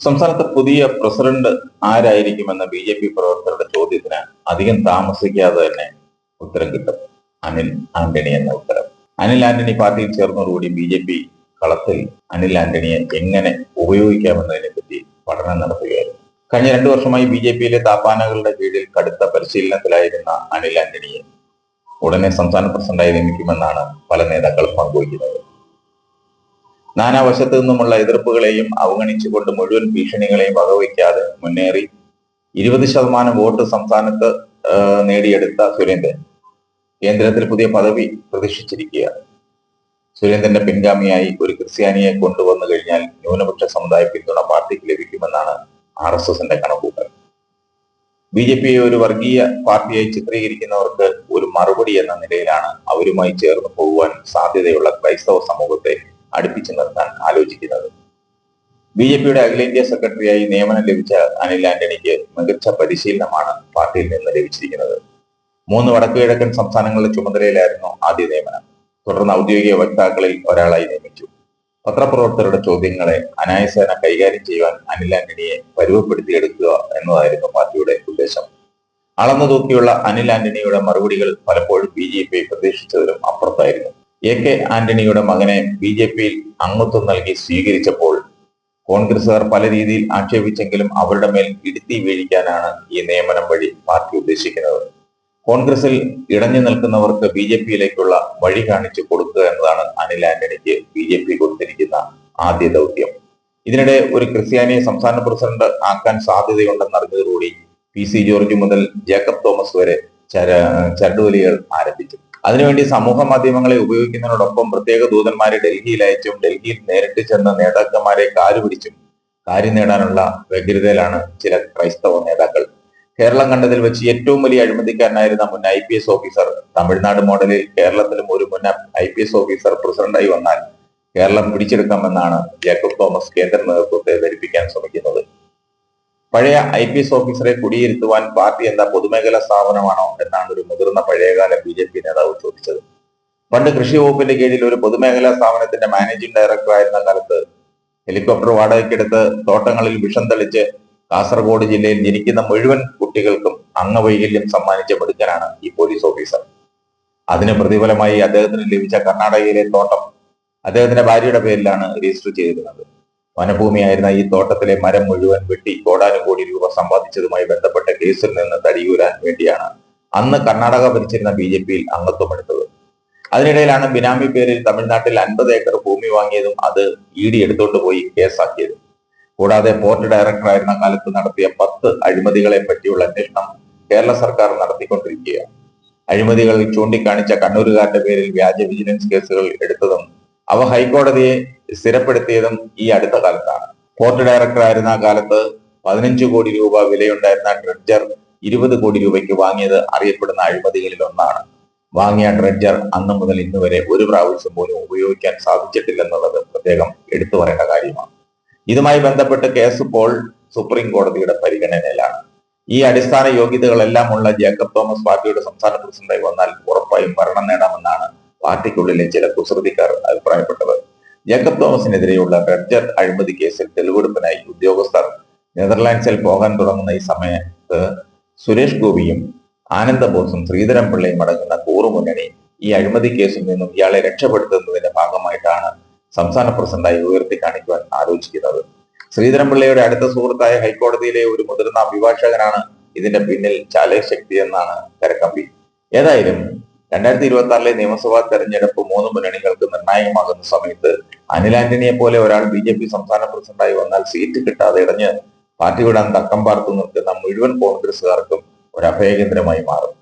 സംസ്ഥാനത്തെ പുതിയ പ്രസിഡന്റ് ആരായിരിക്കുമെന്ന ബി ജെ പി പ്രവർത്തകരുടെ ചോദ്യത്തിന് അധികം താമസിക്കാതെ തന്നെ ഉത്തരം കിട്ടും. അനിൽ ആന്റണി എന്ന ഉത്തരം. അനിൽ ആന്റണി പാർട്ടിയിൽ ചേർന്നതോടുകൂടി ബി ജെ പി കളത്തിൽ അനിൽ ആന്റണിയെ എങ്ങനെ ഉപയോഗിക്കാമെന്നതിനെ പറ്റി പഠനം നടത്തുകയായിരുന്നു. കഴിഞ്ഞ രണ്ടു വർഷമായി ബി ജെ പിയിലെ താപ്പാനകളുടെ കീഴിൽ കടുത്ത പരിശീലനത്തിലായിരുന്ന അനിൽ ആന്റണിയെ ഉടനെ സംസ്ഥാന പ്രസിഡന്റായി നിയമിക്കുമെന്നാണ് പല നേതാക്കളും പങ്കുവയ്ക്കുന്നത്. നാനാവശത്തു നിന്നുമുള്ള എതിർപ്പുകളെയും അവഗണിച്ചുകൊണ്ട് മുഴുവൻ ഭീഷണികളെയും വകവയ്ക്കാതെ മുന്നേറി ഇരുപത് ശതമാനം വോട്ട് സംസ്ഥാനത്ത് നേടിയെടുത്ത സുരേന്ദ്രൻ. കേന്ദ്രത്തിൽ പുതിയ പദവി പ്രതീക്ഷിച്ചിരിക്കുകയാണ്. സുരേന്ദ്രന്റെ പിൻഗാമിയായി ഒരു ക്രിസ്ത്യാനിയെ കൊണ്ടുവന്നു കഴിഞ്ഞാൽ ന്യൂനപക്ഷ സമുദായ പിന്തുണ പാർട്ടിക്ക് ലഭിക്കുമെന്നാണ് ആർ എസ് എസിന്റെ കണക്കുകൾ ബി ജെ പിയെ ഒരു വർഗീയ പാർട്ടിയായി ചിത്രീകരിക്കുന്നവർക്ക് ഒരു മറുപടി എന്ന നിലയിലാണ് അവരുമായി ചേർന്ന് പോകുവാൻ സാധ്യതയുള്ള ക്രൈസ്തവ സമൂഹത്തെ അടുപ്പിച്ചു നിർത്താൻ ആലോചിക്കുന്നത്. ബി ജെ പിയുടെ അഖിലേന്ത്യാ സെക്രട്ടറിയായി നിയമനം ലഭിച്ച അനിൽ ആന്റണിക്ക് മികച്ച പരിശീലനമാണ് പാർട്ടിയിൽ നിന്ന് ലഭിച്ചിരിക്കുന്നത്. മൂന്ന് വടക്കുകിഴക്കൻ സംസ്ഥാനങ്ങളുടെ ചുമതലയിലായിരുന്നു ആദ്യ നിയമനം. തുടർന്ന് ഔദ്യോഗിക വക്താക്കളിൽ ഒരാളായി നിയമിച്ചു. പത്രപ്രവർത്തകരുടെ ചോദ്യങ്ങളെ അനായസേന കൈകാര്യം ചെയ്യുവാൻ അനിൽ ആന്റണിയെ പരുവപ്പെടുത്തിയെടുക്കുക എന്നതായിരുന്നു പാർട്ടിയുടെ ഉദ്ദേശം. അളന്നു തൂക്കിയുള്ള അനിൽ ആന്റണിയുടെ മറുപടികൾ പലപ്പോഴും ബി ജെ പി പ്രതീക്ഷിച്ചതിലും അപ്പുറത്തായിരുന്നു. എ കെ ആന്റണിയുടെ മകനെ ബി ജെ പിയിൽ അംഗത്വം നൽകി സ്വീകരിച്ചപ്പോൾ കോൺഗ്രസുകാർ പല രീതിയിൽ ആക്ഷേപിച്ചെങ്കിലും അവരുടെ മേൽ ഇടുത്തി വീഴിക്കാനാണ് ഈ നിയമനം വഴി പാർട്ടി ഉദ്ദേശിക്കുന്നത്. കോൺഗ്രസിൽ ഇടഞ്ഞു നിൽക്കുന്നവർക്ക് ബി ജെ പിയിലേക്കുള്ള വഴി കാണിച്ചു കൊടുക്കുക എന്നതാണ് അനിൽ ആന്റണിക്ക് ബി ജെ പി കൊടുത്തിരിക്കുന്ന ആദ്യ ദൗത്യം. ഇതിനിടെ ഒരു ക്രിസ്ത്യാനിയെ സംസ്ഥാന പ്രസിഡന്റ് ആക്കാൻ സാധ്യതയുണ്ടെന്നറിഞ്ഞതോടുകൂടി പി സി ജോർജ് മുതൽ ജേക്കബ് തോമസ് വരെ ചര ചരടുവലികൾ ആരംഭിച്ചു. അതിനുവേണ്ടി സമൂഹ മാധ്യമങ്ങളെ ഉപയോഗിക്കുന്നതിനോടൊപ്പം പ്രത്യേക ദൂതന്മാരെ ഡൽഹിയിൽ അയച്ചും ഡൽഹിയിൽ നേരിട്ട് ചെന്ന നേതാക്കന്മാരെ കാലുപിടിച്ചും കാര്യം നേടാനുള്ള വ്യഗ്രതയിലാണ് ചില ക്രൈസ്തവ നേതാക്കൾ. കേരളം കണ്ടതിൽ വെച്ച് ഏറ്റവും വലിയ അഴിമതിക്കാരനായിരുന്ന മുൻ I P S officer Tamil Nadu മോഡലിൽ കേരളത്തിലും ഒരു മുൻ ഐ പി എസ് ഓഫീസർ പ്രസിഡന്റായി വന്നാൽ കേരളം പിടിച്ചെടുക്കാമെന്നാണ് ജേക്കബ് തോമസ് കേന്ദ്ര നേതൃത്വത്തെ ധരിപ്പിക്കാൻ ശ്രമിക്കുന്നത്. പഴയ ഐ പി എസ് ഓഫീസറെ കുടിയിരുത്തുവാൻ പാർട്ടി എന്താ പൊതുമേഖലാ സ്ഥാപനമാണോ എന്നാണ് ഒരു മുതിർന്ന പഴയകാല ബി ജെ പി നേതാവ് ചോദിച്ചത്. പണ്ട് കൃഷി വകുപ്പിന്റെ കീഴിൽ ഒരു പൊതുമേഖലാ സ്ഥാപനത്തിന്റെ മാനേജിംഗ് ഡയറക്ടർ ആയിരുന്ന കാലത്ത് ഹെലികോപ്റ്റർ വാടകയ്ക്കെടുത്ത് തോട്ടങ്ങളിൽ വിഷം തെളിച്ച് കാസർഗോഡ് ജില്ലയിൽ ജനിക്കുന്ന മുഴുവൻ കുട്ടികൾക്കും അംഗവൈകല്യം സമ്മാനിച്ച മിടുക്കനാണ് ഈ പോലീസ് ഓഫീസർ. അതിന് പ്രതിഫലമായി അദ്ദേഹത്തിന് ലഭിച്ച കർണാടകയിലെ തോട്ടം അദ്ദേഹത്തിന്റെ ഭാര്യയുടെ പേരിലാണ് രജിസ്റ്റർ ചെയ്തിരുന്നത്. വനഭൂമിയായിരുന്ന ഈ തോട്ടത്തിലെ മരം മുഴുവൻ വെട്ടി കോടാനുകോടി രൂപ സമ്പാദിച്ചതുമായി ബന്ധപ്പെട്ട കേസിൽ നിന്ന് തടിയൂരാൻ വേണ്ടിയാണ് അന്ന് കർണാടക ഭരിച്ചിരുന്ന ബി ജെ പിയിൽ അംഗത്വമെടുത്തത് അതിനിടയിലാണ് ബിനാമി പേരിൽ തമിഴ്നാട്ടിൽ അൻപത് ഏക്കർ ഭൂമി വാങ്ങിയതും അത് ഇ ഡി എടുത്തുകൊണ്ട് പോയി കേസാക്കിയതും. കൂടാതെ പോർട്ട് ഡയറക്ടറായിരുന്ന കാലത്ത് നടത്തിയ പത്ത് അഴിമതികളെ പറ്റിയുള്ള അന്വേഷണം കേരള സർക്കാർ നടത്തിക്കൊണ്ടിരിക്കുകയാണ്. അഴിമതികൾ ചൂണ്ടിക്കാണിച്ച കണ്ണൂരുകാരുടെ പേരിൽ വ്യാജ വിജിലൻസ് കേസുകൾ എടുത്തതും അവ ഹൈക്കോടതിയെ സ്ഥിരപ്പെടുത്തിയതും ഈ അടുത്ത കാലത്താണ്. പോർട്ട് ഡയറക്ടർ ആയിരുന്ന കാലത്ത് പതിനഞ്ച് കോടി രൂപ വിലയുണ്ടായിരുന്ന ഡ്രഡ്ജർ ഇരുപത് കോടി രൂപയ്ക്ക് വാങ്ങിയത് അറിയപ്പെടുന്ന അഴിമതികളിൽ ഒന്നാണ്. വാങ്ങിയ ഡ്രഡ്ജർ അന്ന് മുതൽ ഇന്ന് വരെ ഒരു പ്രാവശ്യം പോലും ഉപയോഗിക്കാൻ സാധിച്ചിട്ടില്ലെന്നുള്ളത് പ്രത്യേകം എടുത്തു പറയേണ്ട കാര്യമാണ്. ഇതുമായി ബന്ധപ്പെട്ട് കേസ് ഇപ്പോൾ സുപ്രീം കോടതിയുടെ പരിഗണനയിലാണ്. ഈ അടിസ്ഥാന യോഗ്യതകളെല്ലാം ഉള്ള ജേക്കബ് തോമസ് പാർട്ടിയുടെ സംസ്ഥാന പ്രസിഡന്റായി വന്നാൽ ഉറപ്പായും ഭരണം നേടാമെന്നാണ് പാർട്ടിക്കുള്ളിലെ ചില കുസൃതിക്കാർ അഭിപ്രായപ്പെട്ടത് ജേക്കബ് തോമസിനെതിരെയുള്ള റെഡ്ജർ അഴിമതി കേസിൽ തെളിവെടുപ്പിനായി ഉദ്യോഗസ്ഥർ നെതർലാൻഡ്സിൽ പോകാൻ തുടങ്ങുന്ന ഈ സമയത്ത് സുരേഷ് ഗോപിയും ആനന്ദബോസും ശ്രീധരൻ പിള്ളയും അടങ്ങുന്ന കൂറുമുന്നണി ഈ അഴിമതി കേസിൽ നിന്നും ഇയാളെ രക്ഷപ്പെടുത്തുന്നതിന്റെ ഭാഗമായിട്ടാണ് സംസ്ഥാന പ്രസിഡന്റായി ഉയർത്തി കാണിക്കുവാൻ ആലോചിക്കുന്നത്. ശ്രീധരൻപിള്ളയുടെ അടുത്ത സുഹൃത്തായ ഹൈക്കോടതിയിലെ ഒരു മുതിർന്ന അഭിഭാഷകനാണ് ഇതിന്റെ പിന്നിൽ ചാലശക്തി എന്നാണ് കരക്കമ്പി. ഏതായാലും രണ്ടായിരത്തി ഇരുപത്തി ആറിലെ നിയമസഭാ തെരഞ്ഞെടുപ്പ് മൂന്ന് മുന്നണികൾക്ക് നിർണായകമാകുന്ന സമയത്ത് അനിൽ ആന്റണിയെ പോലെ ഒരാൾ ബി ജെ പി സംസ്ഥാന പ്രസിഡന്റായി വന്നാൽ സീറ്റ് കിട്ടാതെ ഇടഞ്ഞ് പാർട്ടി വിടാൻ തക്കം പാർത്തു നിൽക്കുന്ന മുഴുവൻ കോൺഗ്രസുകാർക്കും ഒരു അഭയകേന്ദ്രമായി മാറും.